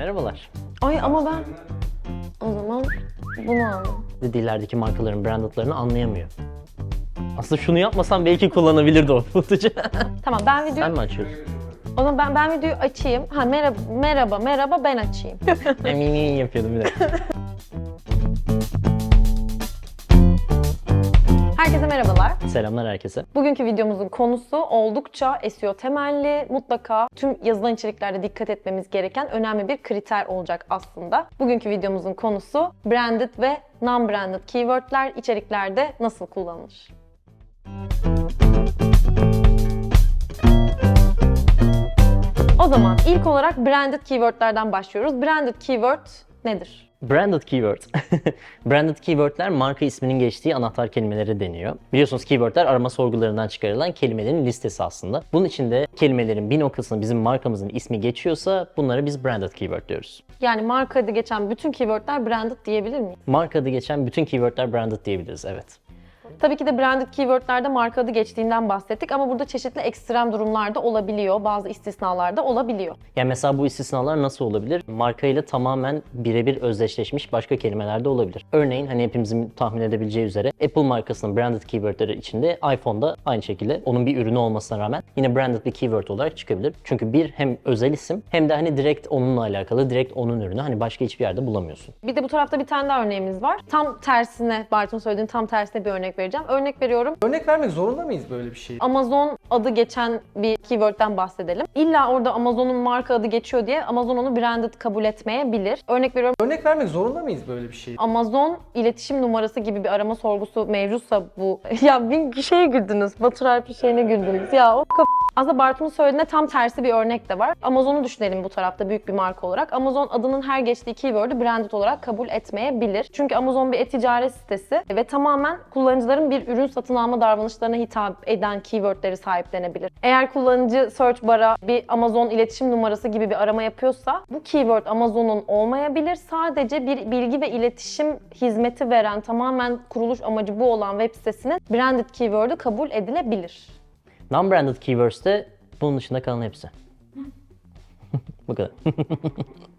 Merhabalar. Ay ama ben o zaman bunu aldım. Dillerdeki markaların brandedlarını anlayamıyor. Aslında şunu yapmasam belki kullanabilirdi o footage'ı. Tamam ben video Sen mi açıyorsun? o zaman ben ben videoyu açayım. Ha merhaba merhaba merhaba ben açayım. Eminim yapıyordum bir de. Selamlar herkese. Bugünkü videomuzun konusu oldukça SEO temelli. Mutlaka tüm yazılan içeriklerde dikkat etmemiz gereken önemli bir kriter olacak aslında. Bugünkü videomuzun konusu branded ve non-branded keywordler içeriklerde nasıl kullanılır? O zaman ilk olarak branded keywordlerden başlıyoruz. Branded keyword nedir? Branded keyword. Branded keywordler marka isminin geçtiği anahtar kelimeleri deniyor. Biliyorsunuz keywordler arama sorgularından çıkarılan kelimelerin listesi aslında. Bunun içinde kelimelerin bir noktasında bizim markamızın ismi geçiyorsa bunlara biz branded keyword diyoruz. Yani marka adı geçen bütün keywordler branded diyebilir miyim? Marka adı geçen bütün keywordler branded diyebiliriz evet. Tabii ki de branded keywordlerde marka adı geçtiğinden bahsettik ama burada çeşitli ekstrem durumlarda olabiliyor. Bazı istisnalarda olabiliyor. Yani mesela bu istisnalar nasıl olabilir? Markayla tamamen birebir özdeşleşmiş başka kelimeler de olabilir. Örneğin hani hepimizin tahmin edebileceği üzere Apple markasının branded keywordleri içinde iPhone'da aynı şekilde onun bir ürünü olmasına rağmen yine branded bir keyword olarak çıkabilir. Çünkü bir hem özel isim hem de hani direkt onunla alakalı, direkt onun ürünü hani başka hiçbir yerde bulamıyorsun. Bir de bu tarafta bir tane daha örneğimiz var. Tam tersine, Bartın söylediğin tam tersine bir örnek vereceğim. Örnek veriyorum. Örnek vermek zorunda mıyız böyle bir şey? Amazon adı geçen bir keywordden bahsedelim. İlla orada Amazon'un marka adı geçiyor diye Amazon onu branded kabul etmeyebilir. Örnek veriyorum. Örnek vermek zorunda mıyız böyle bir şey? Amazon iletişim numarası gibi bir arama sorgusu mevcutsa bu... ya bir şeye güldünüz. Batur Alp'in şeyine güldünüz. Ya o kaf- aslında Bartu'nun söylediğine tam tersi bir örnek de var. Amazon'u düşünelim bu tarafta büyük bir marka olarak. Amazon adının her geçtiği keyword'ü branded olarak kabul etmeyebilir. Çünkü Amazon bir e-ticaret sitesi ve tamamen kullanıcıların bir ürün satın alma davranışlarına hitap eden keywordleri sahiplenebilir. Eğer kullanıcı search bar'a bir Amazon iletişim numarası gibi bir arama yapıyorsa bu keyword Amazon'un olmayabilir. Sadece bir bilgi ve iletişim hizmeti veren tamamen kuruluş amacı bu olan web sitesinin branded keyword'ü kabul edilebilir. Non-branded keywords de bunun dışında kalan hepsi. Bu kadar.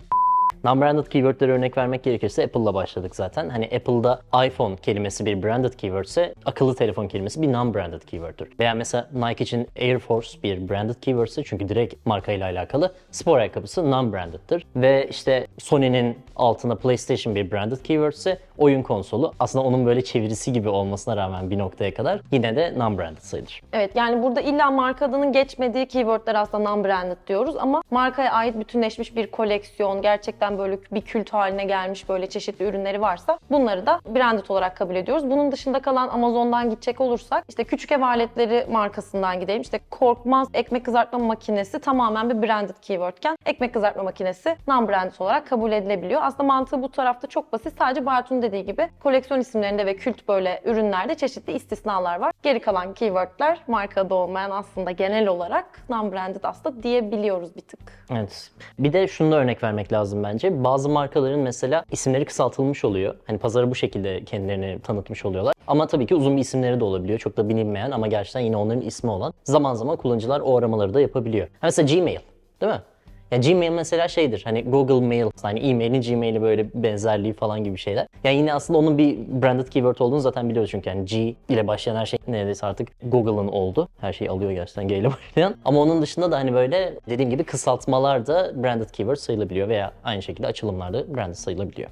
Non-branded keywordlere örnek vermek gerekirse Apple'la başladık zaten. Hani Apple'da iPhone kelimesi bir branded keyword ise akıllı telefon kelimesi bir non-branded keyword'dur. Veya mesela Nike için Air Force bir branded keyword ise çünkü direkt markayla alakalı spor ayakkabısı non-branded'dır. Ve işte Sony'nin altına PlayStation bir branded keyword ise oyun konsolu aslında onun böyle çevirisi gibi olmasına rağmen bir noktaya kadar yine de non-branded sayılır. Evet yani burada illa marka adının geçmediği keywordler aslında non-branded diyoruz ama markaya ait bütünleşmiş bir koleksiyon, gerçekten böyle bir kült haline gelmiş böyle çeşitli ürünleri varsa bunları da branded olarak kabul ediyoruz. Bunun dışında kalan Amazon'dan gidecek olursak işte küçük ev aletleri markasından gidelim. İşte korkmaz ekmek kızartma makinesi tamamen bir branded keywordken ekmek kızartma makinesi non-branded olarak kabul edilebiliyor. Aslında mantığı bu tarafta çok basit. Sadece Bartu'nun dediği gibi koleksiyon isimlerinde ve kült böyle ürünlerde çeşitli istisnalar var. Geri kalan keywordler markada olmayan aslında genel olarak non-branded aslında diyebiliyoruz bir tık. Evet. Bir de şunu da örnek vermek lazım bence. Bazı markaların mesela isimleri kısaltılmış oluyor. Hani pazara bu şekilde kendilerini tanıtmış oluyorlar. Ama tabii ki uzun bir isimleri de olabiliyor. Çok da bilinmeyen ama gerçekten yine onların ismi olan. Zaman zaman kullanıcılar o aramaları da yapabiliyor. Mesela Gmail, değil mi? Ya Gmail mesela şeydir hani Google Mail, hani e-mailin Gmail'i böyle benzerliği falan gibi şeyler. Yani yine aslında onun bir branded keyword olduğunu zaten biliyoruz çünkü yani G ile başlayan her şey neredeyse artık Google'ın oldu. Her şeyi alıyor gerçekten G ile başlayan. Ama onun dışında da hani böyle dediğim gibi kısaltmalar da branded keyword sayılabiliyor veya aynı şekilde açılımlarda branded sayılabiliyor.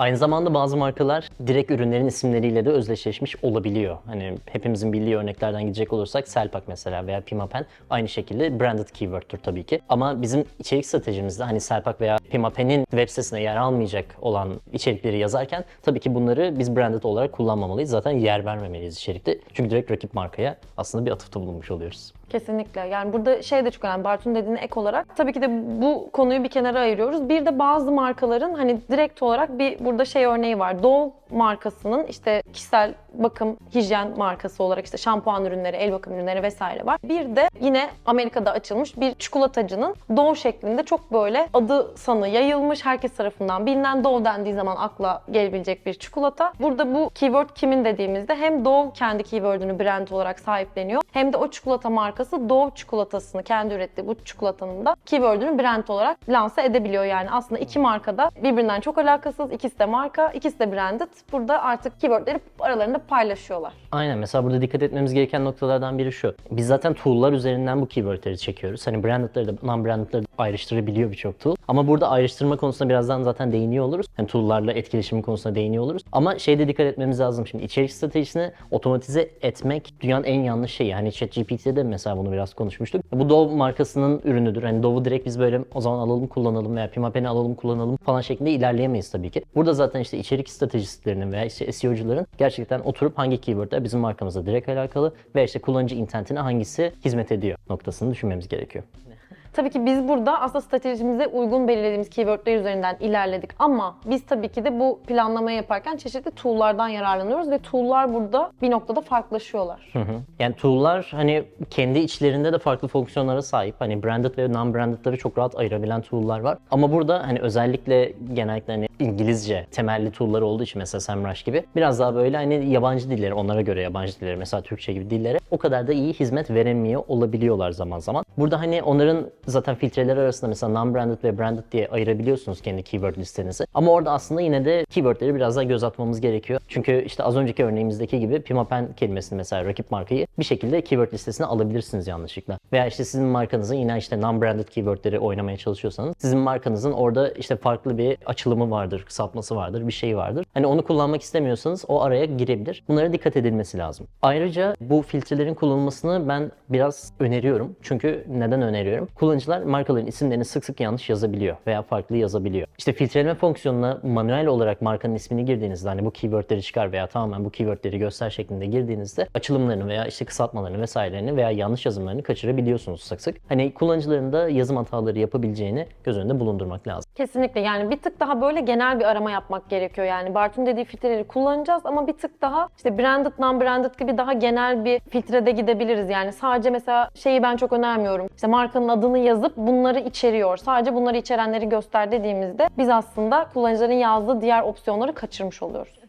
Aynı zamanda bazı markalar direkt ürünlerin isimleriyle de özdeşleşmiş olabiliyor. Hani hepimizin bildiği örneklerden gidecek olursak Selpak mesela veya Pimapen aynı şekilde branded keyword'tür tabii ki. Ama bizim içerik stratejimizde hani Selpak veya Pimapen'in web sitesine yer almayacak olan içerikleri yazarken tabii ki bunları biz branded olarak kullanmamalıyız. Zaten yer vermemeliyiz içerikte. Çünkü direkt rakip markaya aslında bir atıfta bulunmuş oluyoruz. Kesinlikle. Yani burada şey de çok önemli. Bartu'nun dediğine ek olarak tabii ki de bu konuyu bir kenara ayırıyoruz. Bir de bazı markaların hani direkt olarak bir burada şey örneği var. Dove markasının işte kişisel bakım hijyen markası olarak işte şampuan ürünleri, el bakım ürünleri vesaire var. Bir de yine Amerika'da açılmış bir çikolatacının Dove şeklinde çok böyle adı sanı yayılmış herkes tarafından bilinen Dove dendiği zaman akla gelebilecek bir çikolata. Burada bu keyword kimin dediğimizde hem Dove kendi keyword'ünü brand olarak sahipleniyor hem de o çikolata markası markası Dove çikolatasını kendi ürettiği bu çikolatanın da keyword'ünü brand olarak lanse edebiliyor. Yani aslında iki markada birbirinden çok alakasız. ikisi de marka, ikisi de branded. Burada artık keyword'leri aralarında paylaşıyorlar. Aynen mesela burada dikkat etmemiz gereken noktalardan biri şu. Biz zaten tool'lar üzerinden bu keywordleri çekiyoruz. Hani branded'ları da non-branded'ları da ayrıştırabiliyor birçok tool. Ama burada ayrıştırma konusunda birazdan zaten değiniyor oluruz. Hani tool'larla etkileşimi konusunda değiniyor oluruz. Ama şeyde dikkat etmemiz lazım şimdi. içerik stratejisini otomatize etmek dünyanın en yanlış şeyi. Hani ChatGPT'de de mesela bunu biraz konuşmuştuk. Bu Dove markasının ürünüdür. Hani Dove'u direkt biz böyle o zaman alalım kullanalım veya Pimapen'i alalım kullanalım falan şeklinde ilerleyemeyiz tabii ki. Burada zaten işte içerik stratejistlerinin veya işte SEO'cuların gerçekten oturup hangi keywordler bizim markamızla direkt alakalı ve işte kullanıcı intentine hangisi hizmet ediyor noktasını düşünmemiz gerekiyor. Tabii ki biz burada aslında stratejimize uygun belirlediğimiz keywordler üzerinden ilerledik. Ama biz tabii ki de bu planlamayı yaparken çeşitli tool'lardan yararlanıyoruz ve tool'lar burada bir noktada farklılaşıyorlar. Hı hı. Yani tool'lar hani kendi içlerinde de farklı fonksiyonlara sahip. Hani branded ve non-branded'ları çok rahat ayırabilen tool'lar var. Ama burada hani özellikle genellikle hani İngilizce temelli tool'lar olduğu için mesela SEMrush gibi biraz daha böyle hani yabancı dilleri onlara göre yabancı dilleri mesela Türkçe gibi dillere o kadar da iyi hizmet veremiyor olabiliyorlar zaman zaman. Burada hani onların zaten filtreler arasında mesela non-branded ve branded diye ayırabiliyorsunuz kendi keyword listenizi. Ama orada aslında yine de keywordleri biraz daha göz atmamız gerekiyor. Çünkü işte az önceki örneğimizdeki gibi Pimapen kelimesini mesela rakip markayı bir şekilde keyword listesine alabilirsiniz yanlışlıkla. Veya işte sizin markanızın yine işte non-branded keywordleri oynamaya çalışıyorsanız sizin markanızın orada işte farklı bir açılımı vardır, kısaltması vardır, bir şey vardır. Hani onu kullanmak istemiyorsanız o araya girebilir. Bunlara dikkat edilmesi lazım. Ayrıca bu filtrelerin kullanılmasını ben biraz öneriyorum. Çünkü neden öneriyorum? Kullanıcılar markaların isimlerini sık sık yanlış yazabiliyor veya farklı yazabiliyor. İşte filtreleme fonksiyonuna manuel olarak markanın ismini girdiğinizde hani bu keywordleri çıkar veya tamamen bu keywordleri göster şeklinde girdiğinizde açılımlarını veya işte kısaltmalarını vesairelerini veya yanlış yazımlarını kaçırabiliyorsunuz sık sık. Hani kullanıcıların da yazım hataları yapabileceğini göz önünde bulundurmak lazım. Kesinlikle yani bir tık daha böyle genel bir arama yapmak gerekiyor yani. Bartu'nun dediği filtreleri kullanacağız ama bir tık daha işte branded, non-branded gibi daha genel bir filtrede gidebiliriz. Yani sadece mesela şeyi ben çok önermiyorum. İşte markanın adını yazıp bunları içeriyor. Sadece bunları içerenleri göster dediğimizde biz aslında kullanıcıların yazdığı diğer opsiyonları kaçırmış oluyoruz.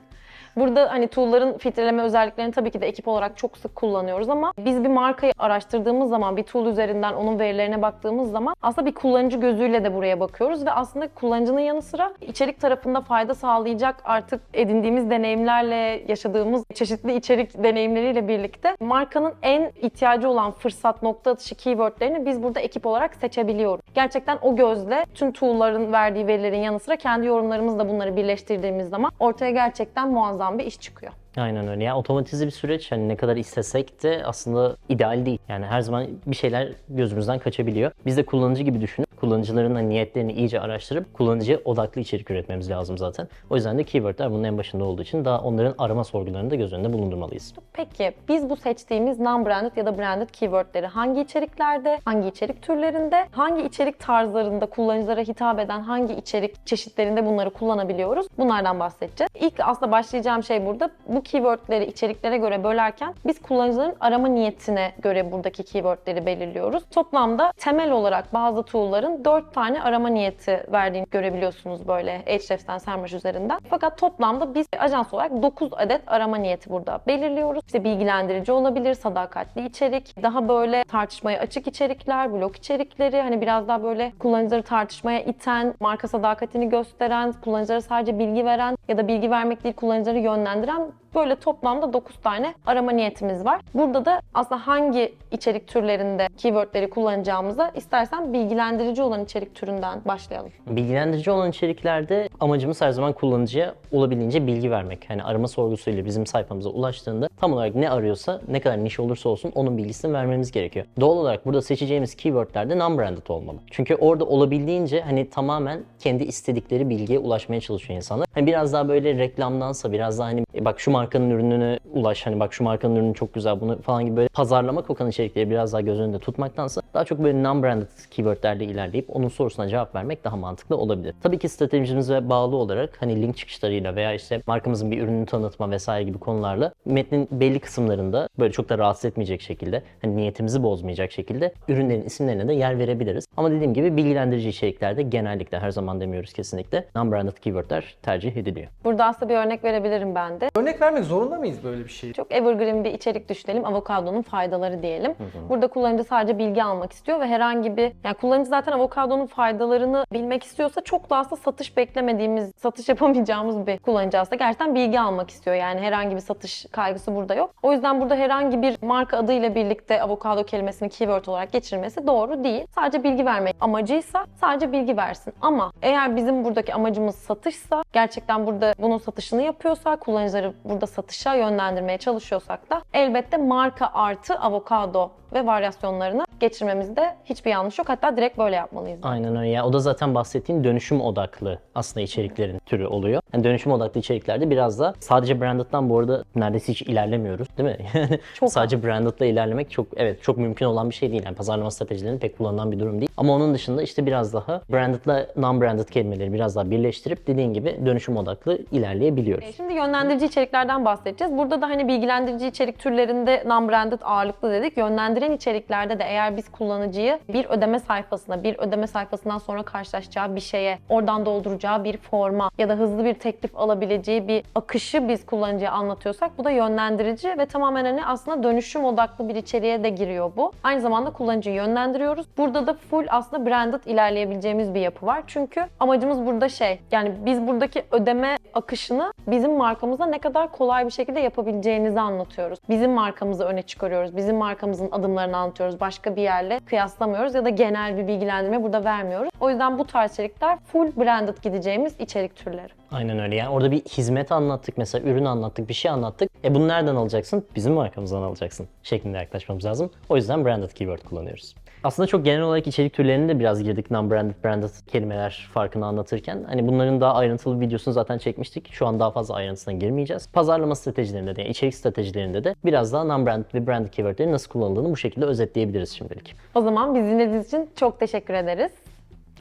Burada hani tool'ların filtreleme özelliklerini tabii ki de ekip olarak çok sık kullanıyoruz ama biz bir markayı araştırdığımız zaman bir tool üzerinden onun verilerine baktığımız zaman aslında bir kullanıcı gözüyle de buraya bakıyoruz ve aslında kullanıcının yanı sıra içerik tarafında fayda sağlayacak artık edindiğimiz deneyimlerle yaşadığımız çeşitli içerik deneyimleriyle birlikte markanın en ihtiyacı olan fırsat nokta atışı keywordlerini biz burada ekip olarak seçebiliyoruz. Gerçekten o gözle tüm tool'ların verdiği verilerin yanı sıra kendi yorumlarımızla bunları birleştirdiğimiz zaman ortaya gerçekten muazzam bir iş çıkıyor. Aynen öyle. Yani otomatize bir süreç hani ne kadar istesek de aslında ideal değil. Yani her zaman bir şeyler gözümüzden kaçabiliyor. Biz de kullanıcı gibi düşünüp kullanıcıların hani niyetlerini iyice araştırıp kullanıcıya odaklı içerik üretmemiz lazım zaten. O yüzden de keywordler bunun en başında olduğu için daha onların arama sorgularını da göz önünde bulundurmalıyız. Peki biz bu seçtiğimiz non-branded ya da branded keywordleri hangi içeriklerde, hangi içerik türlerinde, hangi içerik tarzlarında kullanıcılara hitap eden hangi içerik çeşitlerinde bunları kullanabiliyoruz? Bunlardan bahsedeceğiz. İlk aslında başlayacağım şey burada bu keywordleri içeriklere göre bölerken biz kullanıcıların arama niyetine göre buradaki keywordleri belirliyoruz. Toplamda temel olarak bazı tool'ların 4 tane arama niyeti verdiğini görebiliyorsunuz böyle Ahrefs'ten Semrush üzerinden. Fakat toplamda biz ajans olarak 9 adet arama niyeti burada belirliyoruz. İşte bilgilendirici olabilir, sadakatli içerik, daha böyle tartışmaya açık içerikler, blog içerikleri, hani biraz daha böyle kullanıcıları tartışmaya iten, marka sadakatini gösteren, kullanıcılara sadece bilgi veren ya da bilgi vermek değil kullanıcıları yönlendiren Böyle toplamda 9 tane arama niyetimiz var. Burada da aslında hangi içerik türlerinde keywordleri kullanacağımıza istersen bilgilendirici olan içerik türünden başlayalım. Bilgilendirici olan içeriklerde amacımız her zaman kullanıcıya olabildiğince bilgi vermek. Hani arama sorgusuyla bizim sayfamıza ulaştığında tam olarak ne arıyorsa, ne kadar niş olursa olsun onun bilgisini vermemiz gerekiyor. Doğal olarak burada seçeceğimiz keywordler de non-branded olmalı. Çünkü orada olabildiğince hani tamamen kendi istedikleri bilgiye ulaşmaya çalışıyor insanlar. Hani biraz daha böyle reklamdansa biraz daha hani "E bak şu markanın ürününe ulaş hani bak şu markanın ürünü çok güzel bunu falan gibi böyle pazarlama kokan içerikleri biraz daha göz önünde tutmaktansa daha çok böyle non-branded keywordlerle ilerleyip onun sorusuna cevap vermek daha mantıklı olabilir. Tabii ki stratejimize bağlı olarak hani link çıkışlarıyla veya işte markamızın bir ürününü tanıtma vesaire gibi konularla metnin belli kısımlarında böyle çok da rahatsız etmeyecek şekilde hani niyetimizi bozmayacak şekilde ürünlerin isimlerine de yer verebiliriz. Ama dediğim gibi bilgilendirici içeriklerde genellikle her zaman demiyoruz kesinlikle non-branded keywordler tercih ediliyor. Burada aslında bir örnek verebilirim ben de. Örnek ver vermek zorunda mıyız böyle bir şeyi? Çok evergreen bir içerik düşünelim. Avokadonun faydaları diyelim. Burada kullanıcı sadece bilgi almak istiyor ve herhangi bir yani kullanıcı zaten avokadonun faydalarını bilmek istiyorsa çok da aslında satış beklemediğimiz, satış yapamayacağımız bir kullanıcı aslında gerçekten bilgi almak istiyor. Yani herhangi bir satış kaygısı burada yok. O yüzden burada herhangi bir marka adıyla birlikte avokado kelimesini keyword olarak geçirmesi doğru değil. Sadece bilgi vermek amacıysa sadece bilgi versin. Ama eğer bizim buradaki amacımız satışsa, gerçekten burada bunun satışını yapıyorsak, kullanıcıları burada satışa yönlendirmeye çalışıyorsak da elbette marka artı avokado ve varyasyonlarını geçirmemizde hiçbir yanlış yok. Hatta direkt böyle yapmalıyız. Aynen öyle. O da zaten bahsettiğin dönüşüm odaklı aslında içeriklerin türü oluyor. Yani dönüşüm odaklı içeriklerde biraz da sadece branded'dan bu arada neredeyse hiç ilerlemiyoruz değil mi? Yani Çok sadece branded'la ilerlemek çok evet çok mümkün olan bir şey değil. Yani pazarlama stratejilerinin pek kullanılan bir durum değil. Ama onun dışında işte biraz daha branded'la non-branded kelimeleri biraz daha birleştirip dediğin gibi dönüşüm odaklı ilerleyebiliyoruz. E, Şimdi yönlendirici içeriklerden bahsedeceğiz. Burada da hani bilgilendirici içerik türlerinde non-branded ağırlıklı dedik. Yönlendiren içeriklerde de eğer biz kullanıcıyı bir ödeme sayfasına, bir ödeme sayfasından sonra karşılaşacağı bir şeye, oradan dolduracağı bir forma ya da hızlı bir teklif alabileceği bir akışı biz kullanıcıya anlatıyorsak bu da yönlendirici ve tamamen hani aslında dönüşüm odaklı bir içeriğe de giriyor bu. Aynı zamanda kullanıcıyı yönlendiriyoruz. Burada da full aslında branded ilerleyebileceğimiz bir yapı var. Çünkü amacımız burada şey yani biz buradaki ödeme akışını bizim markamıza ne kadar kolay bir şekilde yapabileceğinizi anlatıyoruz. Bizim markamızı öne çıkarıyoruz. Bizim markamızın adımlarını anlatıyoruz. Başka bir yerle kıyaslamıyoruz ya da genel bir bilgilendirme burada vermiyoruz. O yüzden bu tarz içerikler full branded gideceğimiz içerik türleri. Aynen öyle. Yani orada bir hizmet anlattık mesela, ürün anlattık, bir şey anlattık. E bunu nereden alacaksın? Bizim markamızdan alacaksın şeklinde yaklaşmamız lazım. O yüzden branded keyword kullanıyoruz. Aslında çok genel olarak içerik türlerine de biraz girdik non-branded, branded kelimeler farkını anlatırken. Hani bunların daha ayrıntılı videosunu zaten çekmiştik. Şu an daha fazla ayrıntısına girmeyeceğiz. Pazarlama stratejilerinde de, yani içerik stratejilerinde de biraz daha non-branded ve branded keywordlerin nasıl kullanıldığını bu şekilde özetleyebiliriz şimdilik. O zaman bizi dinlediğiniz için çok teşekkür ederiz.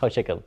Hoşçakalın.